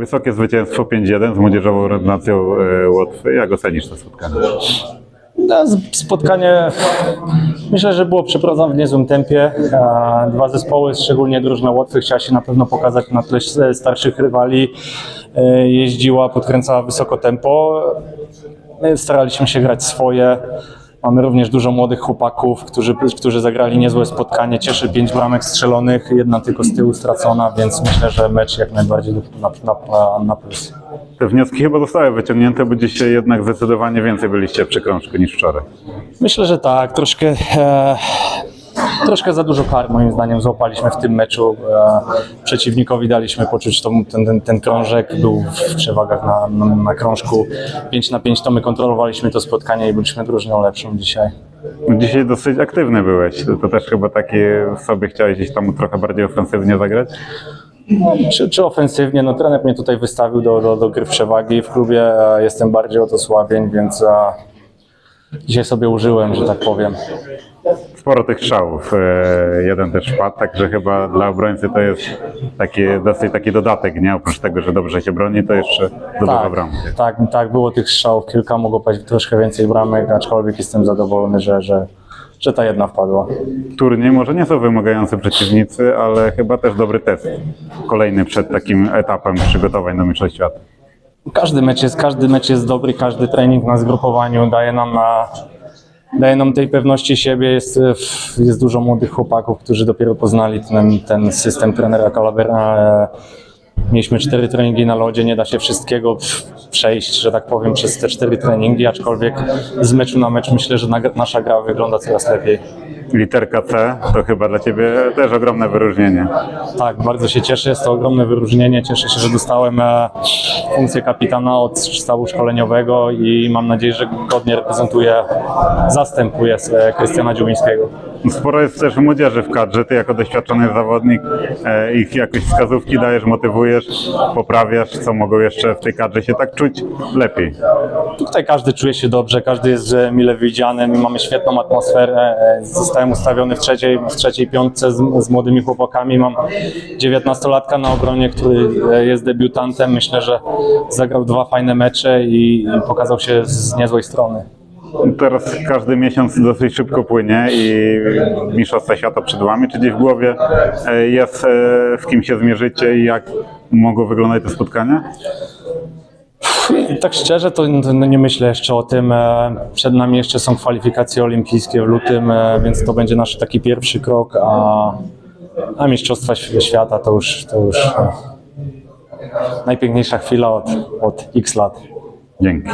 Wysokie zwycięstwo 5-1 z młodzieżową ordynacją e, Łotwy. Jak ocenisz to spotkanie? No, spotkanie myślę, że było przeprowadzone w niezłym tempie. Dwa zespoły, szczególnie drużyna Łotwy, chciała się na pewno pokazać na tle starszych rywali. E, Jeździła, podkręcała wysoko tempo. My staraliśmy się grać swoje. Mamy również dużo młodych chłopaków, którzy, którzy zagrali niezłe spotkanie. Cieszy pięć bramek strzelonych, jedna tylko z tyłu stracona, więc myślę, że mecz jak najbardziej na, na, na, plus. Te wnioski chyba zostały wyciągnięte, bo dzisiaj jednak zdecydowanie więcej byliście przy krążku niż wczoraj. Myślę, że tak. Troszkę, e, troszkę za dużo kar moim zdaniem złapaliśmy w tym meczu. E, przeciwnikowi daliśmy poczuć tą, ten, ten, ten krążek. Był w przewagach na, na, na krążku 5 na 5, to my kontrolowaliśmy to spotkanie i byliśmy drużyną lepszą dzisiaj. Dzisiaj dosyć aktywny byłeś. To też chyba takie sobie chciałeś gdzieś tam trochę bardziej ofensywnie zagrać. Czy, czy ofensywnie, no trener mnie tutaj wystawił do, do, do gry w przewagi w klubie. E, jestem bardziej o to słabień, więc e, dzisiaj sobie użyłem, że tak powiem. Sporo tych strzałów. e, Jeden też wpadł, także chyba dla obrońcy to jest taki, dosyć taki dodatek, nie? Oprócz tego, że dobrze się broni, to jeszcze zdobywa Tak, bramkę. tak, tak, było tych strzałów kilka, mogło paść troszkę więcej bramek, aczkolwiek jestem zadowolony, że, że, że ta jedna wpadła. Turniej może nie są wymagający przeciwnicy, ale chyba też dobry test. Kolejny przed takim etapem przygotowań do Mistrzostw Świata. Każdy mecz jest, każdy mecz jest dobry, każdy trening na zgrupowaniu daje nam, na, daje nam tej pewności siebie. Jest, jest dużo młodych chłopaków, którzy dopiero poznali ten, ten system trenera Calavera. E, Mieliśmy cztery treningi na lodzie, nie da się wszystkiego przejść, że tak powiem, przez te cztery treningi, aczkolwiek z meczu na mecz myślę, że nasza gra wygląda coraz lepiej. Literka C to chyba dla Ciebie też ogromne wyróżnienie. Tak, bardzo się cieszę, jest to ogromne wyróżnienie. Cieszę się, że dostałem e, funkcję kapitana od sztabu szkoleniowego i mam nadzieję, że godnie reprezentuję, zastępuję e, Krystiana Dziubińskiego. Sporo jest też młodzieży w kadrze. Ty jako doświadczony zawodnik e, ich jakieś wskazówki dajesz, motywujesz, poprawiasz, co mogą jeszcze w tej kadrze się tak czuć lepiej. Tutaj każdy czuje się dobrze, każdy jest mile widziany, my mamy świetną atmosferę. E, Zostałem ustawiony w trzeciej, w trzeciej piątce z, z młodymi chłopakami. Mam 19-latka na obronie, który e, jest debiutantem. Myślę, że zagrał dwa fajne mecze i pokazał się z niezłej strony. Teraz każdy miesiąc dosyć szybko płynie i Mistrzostwa Świata przed Wami. Czy gdzieś w głowie e, jest, e, w kim się zmierzycie i jak mogą wyglądać te spotkania? Tak szczerze, to nie myślę jeszcze o tym. E, Przed nami jeszcze są kwalifikacje olimpijskie w lutym, więc to będzie nasz taki pierwszy krok, a, a Mistrzostwa Św- Świata to już, to już najpiękniejsza chwila od, od x lat. Dzięki.